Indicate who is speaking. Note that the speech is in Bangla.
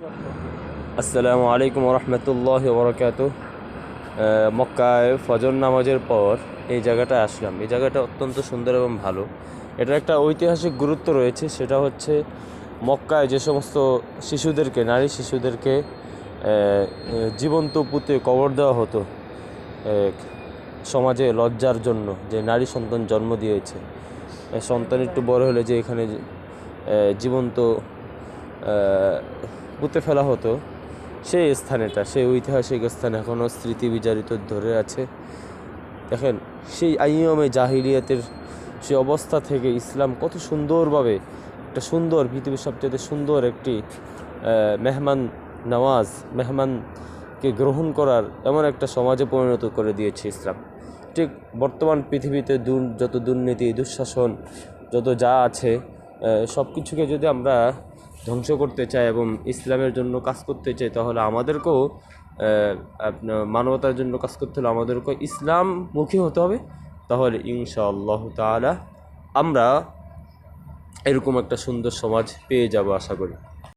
Speaker 1: আসসালামু আলাইকুম রহমতুল্লাহ বরকাত মক্কায় ফজর নামাজের পর এই জায়গাটায় আসলাম। এই জায়গাটা অত্যন্ত সুন্দর এবং ভালো। এটার একটা ঐতিহাসিক গুরুত্ব রয়েছে, সেটা হচ্ছে মক্কায় যে সমস্ত শিশুদেরকে, নারী শিশুদেরকে জীবন্ত পুঁতে কবর দেওয়া হতো সমাজে লজ্জার জন্য, যে নারী সন্তান জন্ম দিয়েছে। সন্তান একটু বড় হলে যে এখানে জীবন্ত পুঁতে ফেলা হতো। সেই স্থানেটা সেই ঐতিহাসিক স্থান এখনও স্মৃতি বিজারিত ধরে আছে। দেখেন, সেই আইয়মে জাহিলিয়াতের সেই অবস্থা থেকে ইসলাম কত সুন্দরভাবে, একটা সুন্দর, পৃথিবীর সবচেয়ে সুন্দর একটি মেহমান নওয়াজ, মেহমানকে গ্রহণ করার এমন একটা সমাজে পরিণত করে দিয়েছে ইসলাম। ঠিক বর্তমান পৃথিবীতে যত দুর্নীতি, দুঃশাসন, যত যা আছে সব কিছুকে যদি আমরা ধ্বংস করতে চায় এবং ইসলামের জন্য কাজ করতে চায়, তাহলে আমাদেরকেও আপনার মানবতার জন্য কাজ করতে হলে আমাদেরকেও ইসলামমুখী হতে হবে। তাহলে ইনশাআল্লাহ তালা আমরা এরকম একটা সুন্দর সমাজ পেয়ে যাব আশা করি।